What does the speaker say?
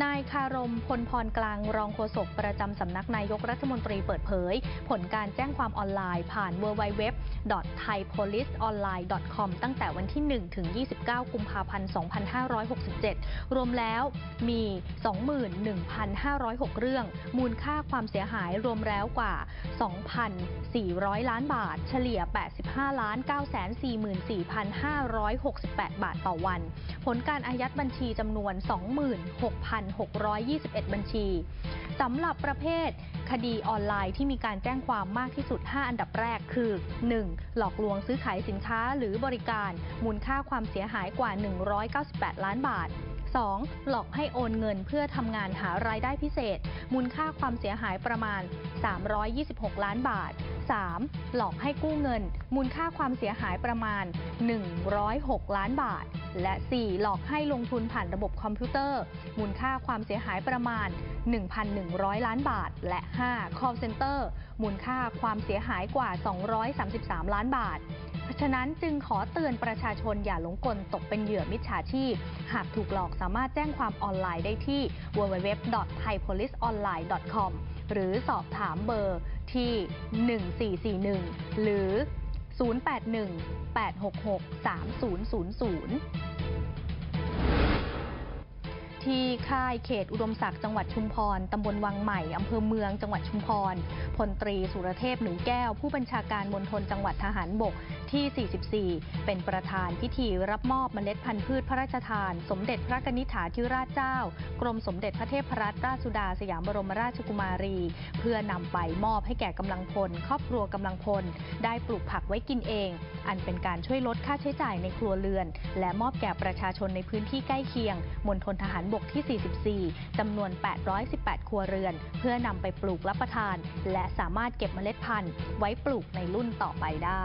นายคารมพลพรกลางรองโฆษกประจำสำนักนายกรัฐมนตรีเปิดเผย ผลการแจ้งความออนไลน์ผ่าน www.thaipoliceonline.com ตั้งแต่วันที่ 1 ถึง 29 กุมภาพันธ์ 2567 รวมแล้วมี 21,506 เรื่อง มูลค่าความเสียหายรวมแล้วกว่า 2,400 ล้านบาท เฉลี่ย 85 ล้าน 944,568 บาทต่อวัน ผลการอายัดบัญชีจำนวน26,621 บัญชีสำหรับประเภทคดีออนไลน์ที่มีการแจ้งความมากที่สุด 5 อันดับแรกคือ 1. หลอกลวงซื้อขายสินค้าหรือบริการ มูลค่าความเสียหายกว่า 198 ล้านบาท 2. หลอกให้โอนเงินเพื่อทำงานหารายได้พิเศษ มูลค่าความเสียหายประมาณ 326 ล้านบาท 3. หลอกให้กู้เงิน มูลค่าความเสียหายประมาณ 106 ล้านบาท และ 4. หลอกให้ลงทุนผ่านระบบคอมพิวเตอร์ มูลค่าความเสียหายประมาณ 1,100 ล้านบาท และ 5. call center มูลค่าความเสียหายกว่า 233 ล้านบาทเพราะฉะนั้นจึงขอเตือนประชาชนอย่าหลงกลตกเป็นเหยื่อมิจฉาชีพ หากถูกหลอกสามารถแจ้งความออนไลน์ได้ที่ www.thaipoliceonline.com หรือสอบถามเบอร์ที่ 1441 หรือ 081 866 3000 ที่ค่ายเขตอุดมศักดิ์จังหวัดชุมพร ตำบลวังใหม่ อำเภอเมือง จังหวัดชุมพร พลตรีสุรเทพหนูแก้ว ผู้บัญชาการมณฑลจังหวัดทหารบกที่ 44 เป็นประธานพิธีรับมอบเมล็ดพันธุ์พืชพระราชทาน สมเด็จพระกนิษฐาธิราชเจ้า กรมสมเด็จพระเทพรัตนราชสุดาสยามบรมราชกุมารี เพื่อนำไปมอบให้แก่กำลังพล ครอบครัวกำลังพล ได้ปลูกผักไว้กินเอง อันเป็นการช่วยลดค่าใช้จ่ายในครัวเรือน และมอบแก่ประชาชนในพื้นที่ใกล้เคียงมณฑลทหารบกที่ 44 จำนวน 818 ครัวเรือน เพื่อนำไปปลูกรับประทาน และสามารถเก็บเมล็ดพันธุ์ไว้ปลูกในรุ่นต่อไปได้